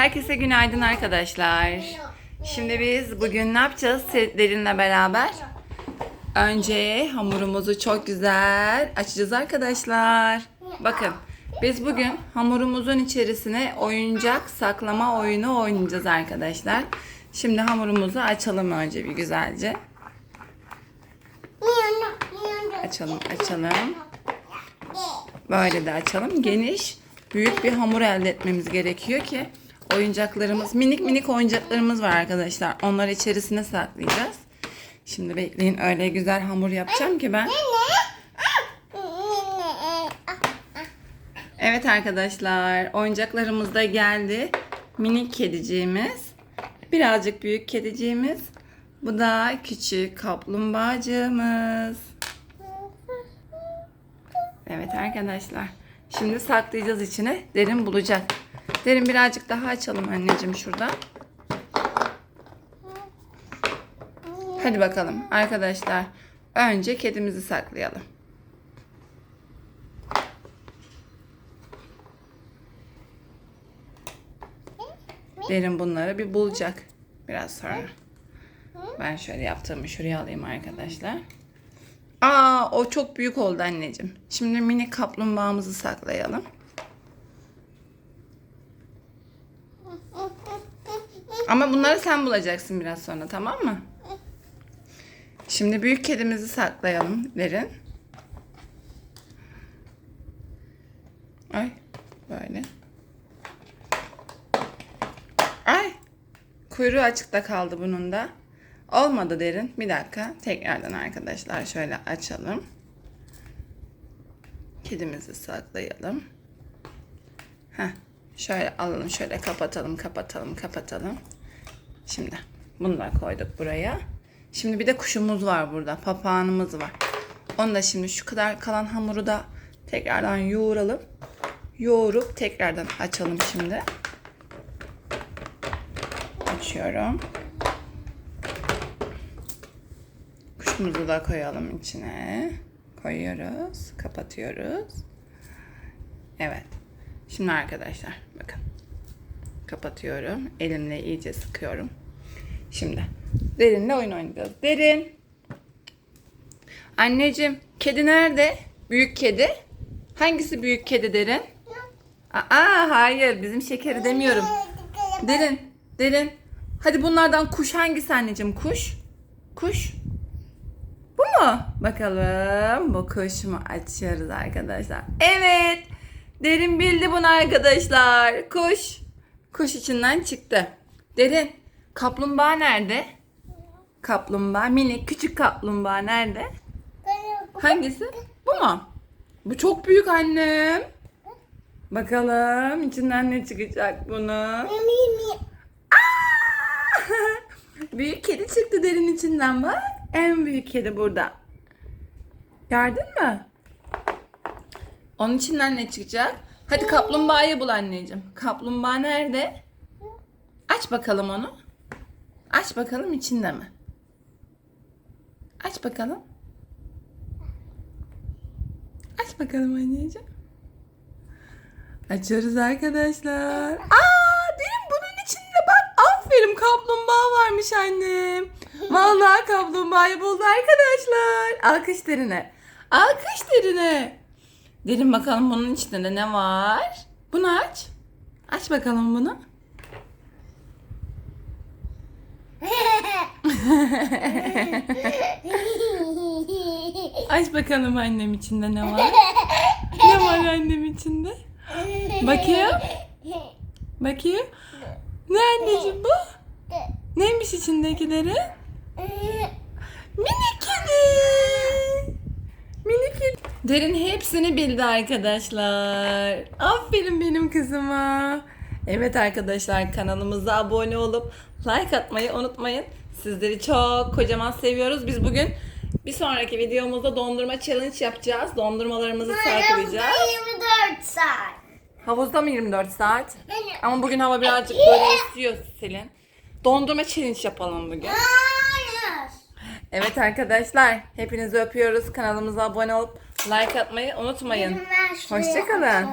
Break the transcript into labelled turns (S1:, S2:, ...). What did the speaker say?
S1: Herkese günaydın arkadaşlar. Şimdi biz bugün ne yapacağız Derin'le beraber? Önce hamurumuzu çok güzel açacağız arkadaşlar. Bakın biz bugün hamurumuzun içerisine oyuncak saklama oyunu oynayacağız arkadaşlar. Şimdi hamurumuzu açalım önce bir güzelce. Açalım açalım. Böyle de açalım. Geniş, büyük bir hamur elde etmemiz gerekiyor ki oyuncaklarımız, minik minik oyuncaklarımız var arkadaşlar. Onları içerisine saklayacağız. Şimdi bekleyin öyle güzel hamur yapacağım ki ben. Evet arkadaşlar, oyuncaklarımız da geldi. Minik kediciğimiz, birazcık büyük kediciğimiz. Bu da küçük kaplumbağacığımız. Evet arkadaşlar. Şimdi saklayacağız içine. Derin bulacak. Derin birazcık daha açalım anneciğim şurada. Hadi bakalım arkadaşlar. Önce kedimizi saklayalım. Derin bunları bir bulacak. Biraz sonra. Ben şöyle yaptığımı şuraya alayım arkadaşlar. Aa o çok büyük oldu anneciğim. Şimdi mini kaplumbağamızı saklayalım. Ama bunları sen bulacaksın biraz sonra tamam mı? Şimdi büyük kedimizi saklayalım derin. Ay böyle. Ay kuyruğu açıkta kaldı bunun da. Olmadı derin. Bir dakika. Tekrardan arkadaşlar şöyle açalım. Kedimizi saklayalım. Heh. Şöyle alalım. Şöyle kapatalım. Kapatalım. Kapatalım. Şimdi bunu da koyduk buraya. Şimdi bir de kuşumuz var burada. Papağanımız var. Onu da şimdi şu kadar kalan hamuru da tekrardan yoğuralım. Yoğurup tekrardan açalım şimdi. Açıyorum. Kuşumuzu da koyalım içine. Koyuyoruz. Kapatıyoruz. Evet. Şimdi arkadaşlar bakın. Kapatıyorum. Elimle iyice sıkıyorum. Şimdi derinle oyun oynayacağız. Derin. Anneciğim kedi nerede? Büyük kedi. Hangisi büyük kedi derin? Aa hayır bizim şekeri demiyorum. Derin. Derin. Hadi bunlardan kuş hangisi anneciğim? Kuş. Kuş. Bu mu? Bakalım bu kuş mu? Açıyoruz arkadaşlar. Evet. Derin bildi bunu arkadaşlar. Kuş. Kuş içinden çıktı. Derin. Kaplumbağa nerede? Kaplumbağa. Minik küçük kaplumbağa nerede? Hangisi? Bu mu? Bu çok büyük annem. Bakalım içinden ne çıkacak bunu. büyük kedi çıktı derin içinden bak. En büyük kedi burada. Gördün mü? Onun içinden ne çıkacak? Hadi kaplumbağayı bul anneciğim. Kaplumbağa nerede? Aç bakalım onu. Aç bakalım içinde mi? Aç bakalım. Aç bakalım anneciğim. Açıyoruz arkadaşlar. Aa, derin bunun içinde bak. Aferin kaplumbağa varmış annem. Vallahi kaplumbağayı buldu arkadaşlar. Alkış derine. Alkış derine. Derin bakalım bunun içinde ne var? Bunu aç. Aç bakalım bunu. Aç bakalım annem içinde ne var? Ne var annem içinde? Bakayım. Bakayım. Ne anneciğim bu? Neymiş içindekileri? Minik. Derin hepsini bildi arkadaşlar. Aferin benim kızıma. Evet arkadaşlar kanalımıza abone olup like atmayı unutmayın. Sizleri çok kocaman seviyoruz. Biz bugün bir sonraki videomuzda dondurma challenge yapacağız. Dondurmalarımızı saklayacağız.
S2: 24 saat.
S1: Havuzda mı 24 saat?
S2: Yani-
S1: Ama bugün hava birazcık böyle esiyor Selin. Dondurma challenge yapalım bugün.
S2: Hayır.
S1: Evet arkadaşlar hepinizi öpüyoruz. Kanalımıza abone olup like atmayı unutmayın. Hoşçakalın.